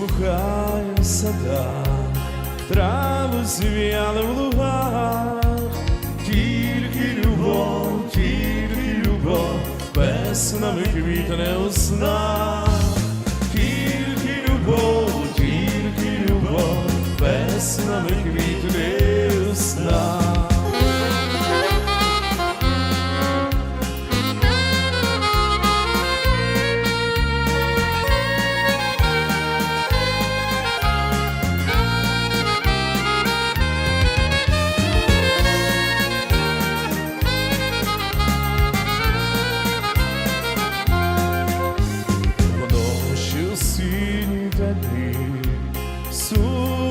благаю сада, траву зв'яли в лугах, тільки любов, тільки любов, без нами квітне не снах, тільки любов, тільки любов, без нами квітне.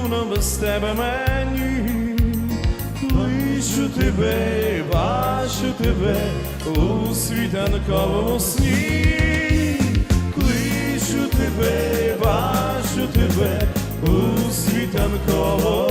Сумно без тебе мені, кличу тебе, бачу тебе у світанковому сні, кличу тебе, бачу тебе у світанковому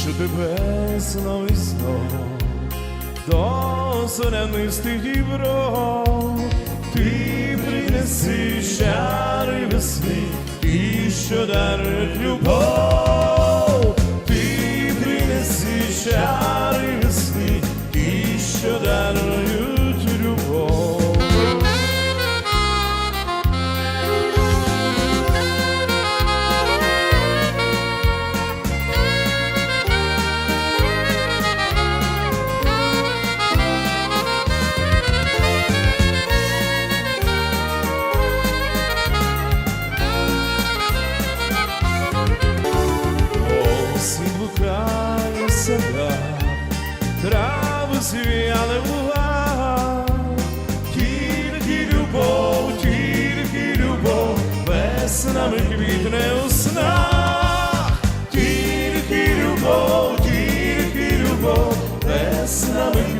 Кличу тебе знов і знов до зорянистих дібров, ти принеси чари весни і що дарить любов, ти принеси чари весни і що дарують садах, трави звіяли в лугах, тільки любов, тільки любов, веснами квітне у снах, тільки любов, тільки любов, веснами квітне.